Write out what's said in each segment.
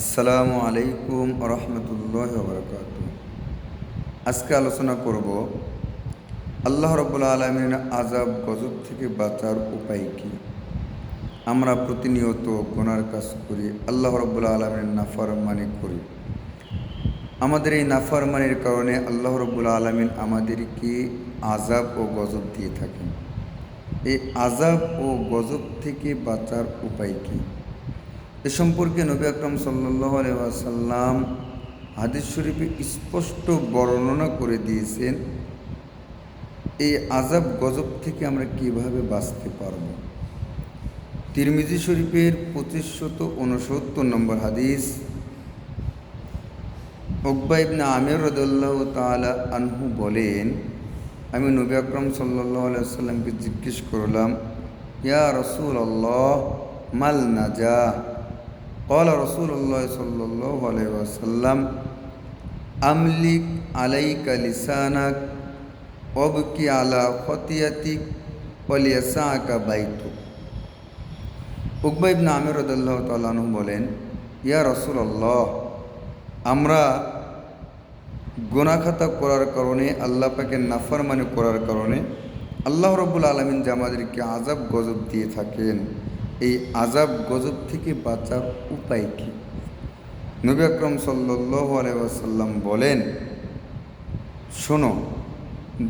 আসসালামু আলাইকুম রহমতুল্লাহ বরকাত আজকে আলোচনা করব, আল্লাহ রব্বুল্লা আলমিন আজাব গজব থেকে বাঁচার উপায় কী? আমরা প্রতিনিয়ত গোনার কাজ করি, আল্লাহ রব্বুল্লা আলমিনের নাফরমানি করি। আমাদের এই নাফরমানির কারণে আল্লাহ রব্বুল্লা আলমিন আমাদেরকে আজাব ও গজব দিয়ে থাকেন। এই আজাব ও গজব থেকে বাঁচার উপায় কী? এ সম্পর্কে নবী আকরম সাল্লাহ আসাল্লাম হাদিস শরীফে স্পষ্ট বর্ণনা করে দিয়েছেন, এই আজাব গজব থেকে আমরা কীভাবে বাঁচতে পারব? তিরমিজি শরীফের পঁচিশশত উনসত্তর নম্বর হাদিস ওকবা ইবনে আমির রদুল্লাহ তালা আনহু বলেন, আমি নবী আকরম সাল্লাহ আলাইসাল্লামকে জিজ্ঞেস করলাম, ইয়া রসুল আল্লাহ মাল নাজা? قال رسول الله صلى الله عليه وسلم أملك عليك لسانك وابكي على خطيئتك وليسعك بيتك উকবা ইবনে আমির রদাল্লাহ তালু বলেন ইয়া রসুল আল্লাহ আমরা গোনাখাতা করার কারণে আল্লাহ পাকে নাফরমানি করার কারণে আল্লাহ রব্বুল আলমিন যে আমাদেরকে আজাব গজব দিয়ে থাকেন এই আজাব গজব থেকে বাঁচার উপায় কী? নবী আকরম সাল্লাহ আলাইসাল্লাম বলেন, শোনো,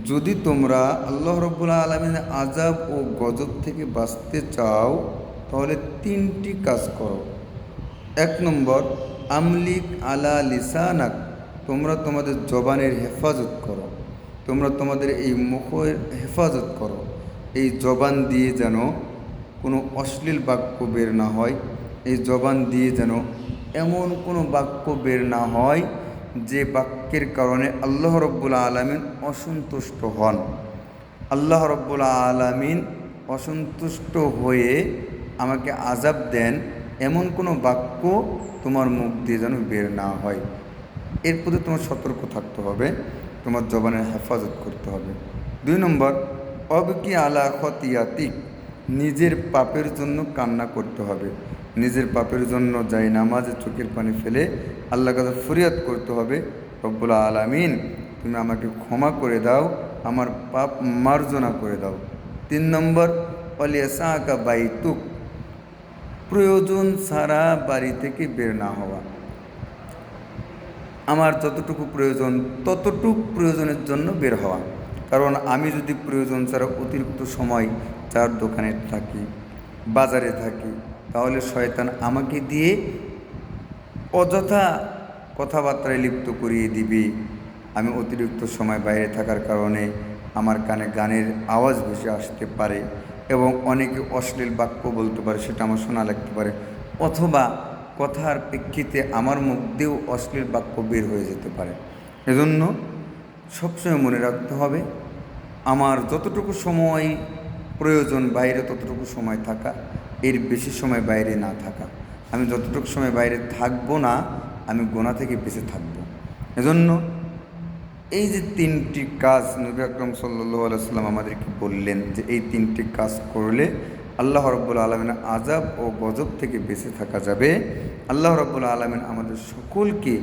যদি তোমরা আল্লাহ রব্বুল্লা আলমিনের আজাব ও গজব থেকে বাঁচতে চাও, তাহলে তিনটি কাজ করো। এক নম্বর, আমলিক আলা লিসানাক, তোমরা তোমাদের জবানের হেফাজত করো। তোমরা তোমাদের এই মুখের হেফাজত করো। এই জবান দিয়ে যেন কোনো অশ্লীল বাক্য বের না হয়, এই জবান দিয়ে যেন এমন কোনো বাক্য বের না হয় যে বাক্যের কারণে আল্লাহ রব্বুল্লা আলমিন অসন্তুষ্ট হন। আল্লাহ রব্বুল্লা আলমিন অসন্তুষ্ট হয়ে আমাকে আজাব দেন, এমন কোনো বাক্য তোমার মুখ দিয়ে যেন বের না হয়। এর প্রতি তোমার সতর্ক থাকতে হবে, তোমার জবানের হেফাজত করতে হবে। দুই নম্বর, অবকি আলা খতিয়াতিক। নিজের পাপের জন্য কান্না করতে হবে। নিজের পাপের জন্য যাই নামাজে চোখের পানি ফেলে আল্লাহ কাছে ফরিয়াদ করতে হবে রব্বুল্লা আলামিন, তুমি আমাকে ক্ষমা করে দাও, আমার পাপ মার্জনা করে দাও। তিন নম্বর অলিয়াসা আঁকা বাইতুক, প্রয়োজন ছাড়া বাড়ি থেকে বের না হওয়া। আমার যতটুকু প্রয়োজন, ততটুক প্রয়োজনের জন্য বের হওয়া। কারণ আমি যদি প্রয়োজন ছাড়া অতিরিক্ত সময় চার দোকানে থাকি, বাজারে থাকি, তাহলে শয়তান আমাকে দিয়ে অযথা কথাবার্তায় লিপ্ত করিয়ে দিবে। আমি অতিরিক্ত সময় বাইরে থাকার কারণে আমার কানে গানের আওয়াজ ভেসে আসতে পারে এবং অনেকে অশ্লীল বাক্য বলতে পারে, সেটা আমার শোনা লাগতে পারে, অথবা কথার প্রেক্ষিতে আমার মুখ দিয়েও অশ্লীল বাক্য বের হয়ে যেতে পারে। এজন্য সবসময় মনে রাখতে হবে, আমার যতটুকু সময় প্রয়োজন বাইরে ততটুকু সময় থাকা, এর বেশি সময় বাইরে না থাকা। আমি যতটুকু সময় বাইরে থাকব না, আমি গোনা থেকে বেঁচে থাকব। এজন্য এই যে তিনটি কাজ নবী আকরম সাল্লু আলাইসাল্লাম আমাদেরকে বললেন যে এই তিনটি কাজ করলে আল্লাহ রব্বুল আলমিন আজাব ও গজব থেকে বেঁচে থাকা যাবে। আল্লাহ রব্বুল আলমিন আমাদের সকলকে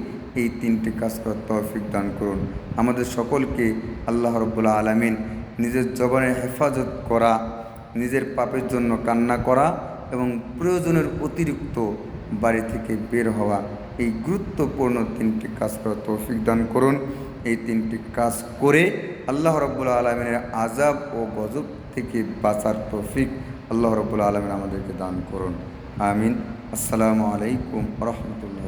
এই তিনটি কাজ করার তৌফিক দান করুন। আমাদের সকলকে আল্লাহ রব্বুল আলমিন নিজের জবানের হেফাজত করা, নিজের পাপের জন্য কান্না করা এবং প্রয়োজনের অতিরিক্ত বাড়ি থেকে বের হওয়া এই গুরুত্বপূর্ণ তিনটি কাজ করার তৌফিক দান করুন। এই তিনটি কাজ করে আল্লাহ রব্বুল্লা আলমিনের আজাব ও গজব থেকে বাঁচার তৌফিক আল্লাহ রবুল্লা আলমিন আমাদেরকে দান করুন। আমিন। আসসালামু আলাইকুম রহমতুল্লাহ